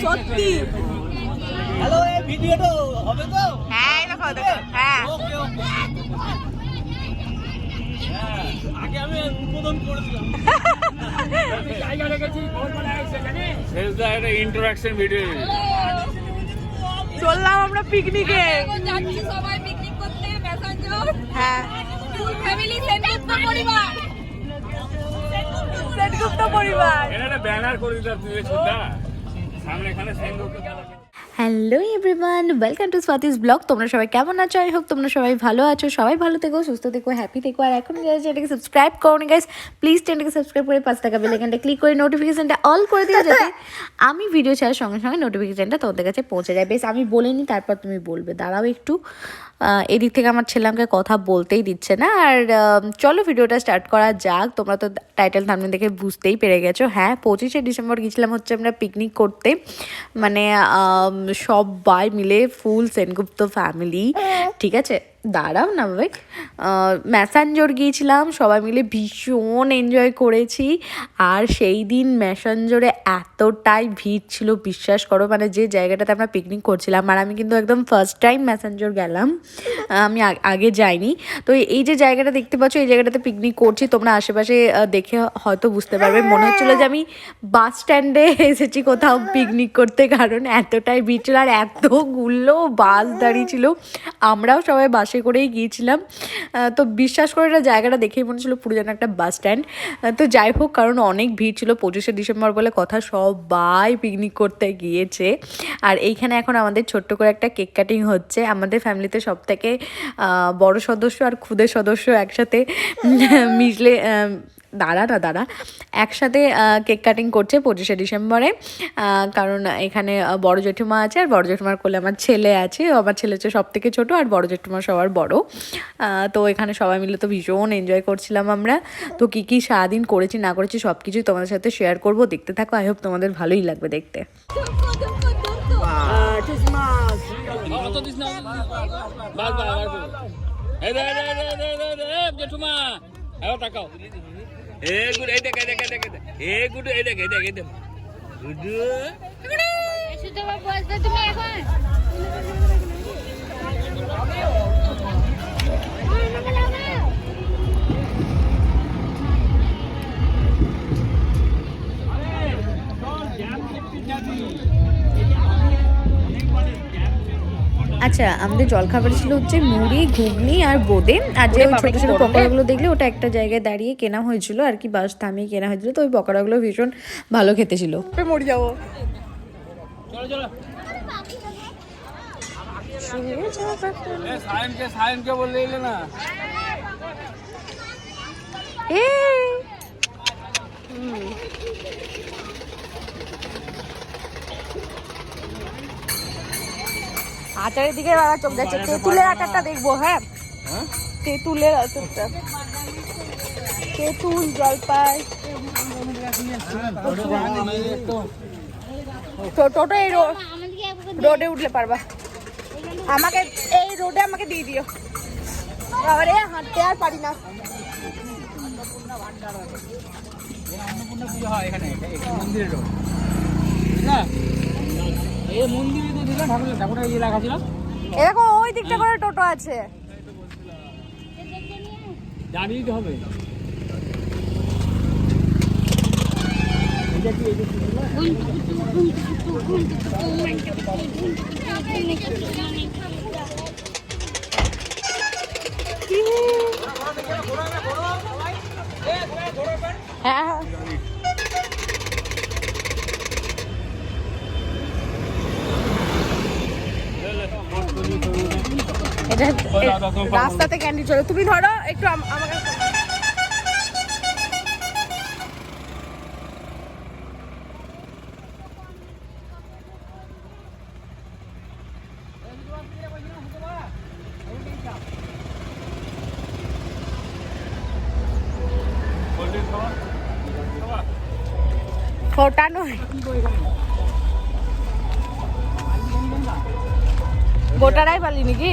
সত্যি। হ্যালো এই ভিডিওটা হবে তো? হ্যাঁ দেখো দেখো হ্যাঁ। ওকে ওকে। আগে আমি উদ্বোধন করে দিলাম জায়গা রেখেছি একটা ইন্টারাকশন ভিডিও চললাম আমরা পিকনিকে যাচ্ছি সবাই পিকনিক করতে প্যাসেঞ্জার হ্যাঁ। ফুল ফ্যামিলি সেনগুপ্ত পরিবার। সেনগুপ্ত পরিবার। এটা একটা ব্যানার করে দিতে এখানে Sengupta hello everyone welcome to Swati's blog তোমরা সবাই কেমন আছো? আই হোক তোমরা সবাই ভালো আছো। সবাই ভালো থেকো, সুস্থ থেকো হ্যাপি থেকো। আর এখন গাইজ চ্যানেলকে সাবস্ক্রাইব করো না গাইজ প্লিজ চ্যানেলকে সাবস্ক্রাইব করে পাঁচ টাকা বেল আইকনটা ক্লিক করে নোটিফিকেশনটা অল করে দিও যাতে আমি ভিডিও ছাড়ার সঙ্গে সঙ্গে নোটিফিকেশনটা তোমাদের কাছে পৌঁছে যায়। বেশ, আমি বলে নিই তারপর তুমি বলবে। দাঁড়াও একটু। এদিক থেকে আমার ছেলে আমাকে কথা বলতেই দিচ্ছে না। আর চলো ভিডিওটা স্টার্ট করা যাক। তোমরা তো টাইটেল থামনে দেখে বুঝতেই পেরে গেছো। হ্যাঁ পঁচিশে ডিসেম্বর গেছিলাম হচ্ছে আমরা পিকনিক করতে। মানে সব সবাই মিলে ফুল সেনগুপ্ত ফ্যামিলি ঠিক আছে? দাঁড়াও না ভাই ম্যাসাঞ্জোর গিয়েছিলাম, সবাই মিলে ভীষণ এনজয় করেছি। আর সেই দিন ম্যাসাঞ্জোরে এতটাই ভিড় ছিল, বিশ্বাস করো মানে যে জায়গাটাতে আমরা পিকনিক করছিলাম, আর আমি কিন্তু একদম ফার্স্ট টাইম ম্যাসাঞ্জোর গেলাম। আমি আগে যাইনি। তো এই যে জায়গাটা দেখতে পাচ্ছ, এই জায়গাটাতে পিকনিক করছি, তোমরা আশেপাশে দেখে হয়তো বুঝতে পারবে। মনে হচ্ছিল যে আমি বাস স্ট্যান্ডে এসেছি কোথাও পিকনিক করতে, কারণ এতটাই ভিড় ছিল, আর এতগুলো বাস দাঁড়িয়ে ছিল। আমরাও সবাই বাসে করেই গিয়েছিলাম। তো বিশ্বাস করে এটা জায়গাটা দেখেই মনে ছিল পুরো যেন একটা বাস স্ট্যান্ড তো যাই হোক, কারণ অনেক ভিড় ছিল। পঁচিশে ডিসেম্বর বলে কথা সবাই পিকনিক করতে গিয়েছে। আর এইখানে এখন আমাদের ছোট্ট করে একটা কেক কাটিং হচ্ছে। আমাদের ফ্যামিলিতে সব থেকে বড় সদস্য আর খুদের সদস্য একসাথে মিশলে দাঁড়া না দাঁড়া একসাথে কেক কাটিং করছে পঁচিশে ডিসেম্বরে কারণ এখানে বড় জেঠিমা আছে আর বড় জেঠিমার কোলে আমার ছেলে আছে আমার ছেলে হচ্ছে সব থেকে ছোটো আর বড় জেঠিমা সবার বড় তো এখানে সবাই মিলে তো ভীষণ এনজয় করছিলাম আমরা তো কী কী সারাদিন করেছি না করেছি সব কিছুই তোমাদের সাথে শেয়ার করব দেখতে থাকো আই হোপ তোমাদের ভালোই লাগবে দেখতে এবার তাকাও। এ গুড এই দেখ এই দেখ এই দেখ এ গুড এই দেখ এই দেখ এই দেখ। গুড। শুধু বসবে তুমি এখন? আচ্ছা আমাদের জলখাবার ছিল হচ্ছে মুড়ি ঘুগনি আর বোঁদে। আর যে ওই ছোটো ছোটো পকোড়াগুলো দেখলে ওটা একটা জায়গায় দাঁড়িয়ে কেনা হয়েছিল আর কি বাস থামিয়ে কেনা হয়েছিল। তো ওই পকোড়াগুলো ভীষণ ভালো খেতে ছিল। মরে যাব। চলো চলো। এ আচারের দিকে বাবা চোখ যাচ্ছে। তেঁতুলের আচারটা দেখব হ্যাঁ। তেঁতুলের আচারটা। তেঁতুল জলপাই। তো- টোটো এই রোডে উঠলে পারবা। আমাকে এই রোডে আমাকে দিয়ে দিও। আরে হাঁটতে আর পারি না। হয়। এখানে মন্দিরের রোড না এই মন্দিরে তো ঠাকুরের ইয়ে রাখা ছিল। এরকম ওই দিকটা করে টোটো আছে। দাঁড়িয়ে দিতে হবে। হ্যাঁ হ্যাঁ এটা এ- রাস্তাতে ক্যান্ডি চলে। তুমি ধরো একটু আম- আমাকে ফোটা নয় গোটারাই পালি নাকি?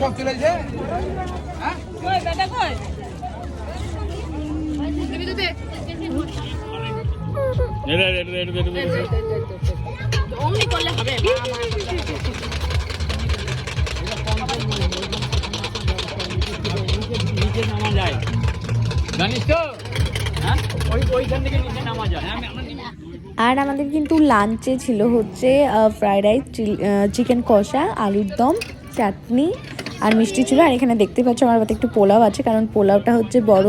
সব চলে অমনি করলে নামা যায় হ্যাঁ? হ্যাঁ আর আমাদের কিন্তু লাঞ্চে ছিল হচ্ছে ফ্রাইড রাইস চিকেন কষা, আলুর দম, চাটনি আর মিষ্টি ছিল। আর এখানে দেখতে পাচ্ছ আমার হাতে একটু পোলাও আছে, কারণ পোলাওটা হচ্ছে বড়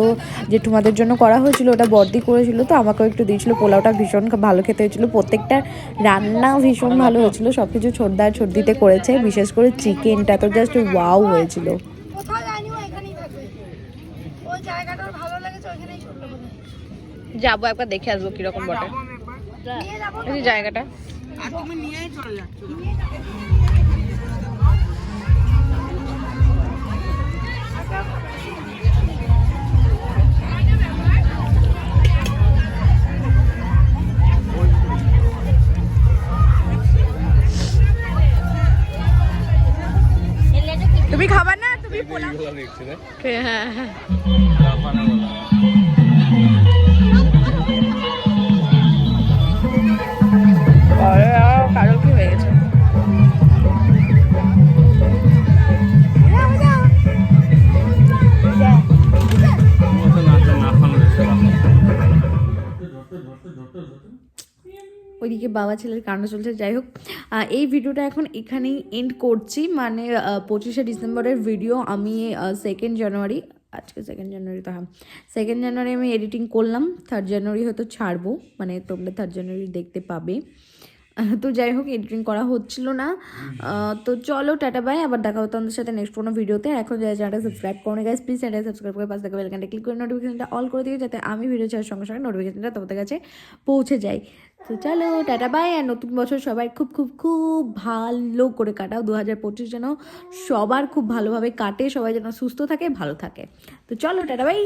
জেঠুমাদের জন্য করা হয়েছিল, ওটা বর্দি করেছিল, তো আমাকেও একটু দিয়েছিল। পোলাওটা ভীষণ ভালো খেতে হয়েছিল। প্রত্যেকটা রান্না ভীষণ ভালো হয়েছিল সব কিছু ছোটদার ছোটদিতে করেছে, বিশেষ করে চিকেনটা তো জাস্ট ওয়াও হয়েছিল কোথাও যায়নি ও এখানেই থাকবে ওই জায়গাটা ওর ভালো লেগেছে ওইখানেই করল বোধ যাব একবার দেখে আসব কীরকম বটে। এই জায়গাটা। তুমি খাবার না? তুমি হ্যাঁ হ্যাঁ। ওইদিকে বাবা ছেলের কান্না চলছে। যাই হোক এই ভিডিওটা এখন এখানেই এন্ড করছি। মানে পঁচিশে ডিসেম্বরের ভিডিও আমি সেকেন্ড জানুয়ারি আজকে সেকেন্ড জানুয়ারি তো হ্যাঁ। সেকেন্ড জানুয়ারি আমি এডিটিং করলাম। থার্ড জানুয়ারি হয়তো ছাড়বো। মানে তোমরা থার্ড জানুয়ারি দেখতে পাবে। তো যাই হোক এডিটিং করা হচ্ছিল না। তো চলো, টাটা বাই আবার দেখা হতো আমাদের সাথে নেক্সট কোনো ভিডিওতে এখন যারা চ্যানেলটা সাবস্ক্রাইব করো গাইস প্লিজ চ্যানেলটা সাবস্ক্রাইব করে পাশে থাকা বেলকানটা ক্লিক করে নোটিফিকেশনটা অল করে দিও, যাতে আমি ভিডিও ছাড়ার সঙ্গে সঙ্গে নোটিফিকেশনটা তোমাদের কাছে পৌঁছে যায়। তো চলো, টাটা বাই আর নতুন বছর সবাই খুব খুব খুব ভালো করে কাটাও। দু হাজার পঁচিশ যেন সবার খুব ভালোভাবে কাটে, সবাই যেন সুস্থ থাকে, ভালো থাকে। তো চলো, টাটা বাই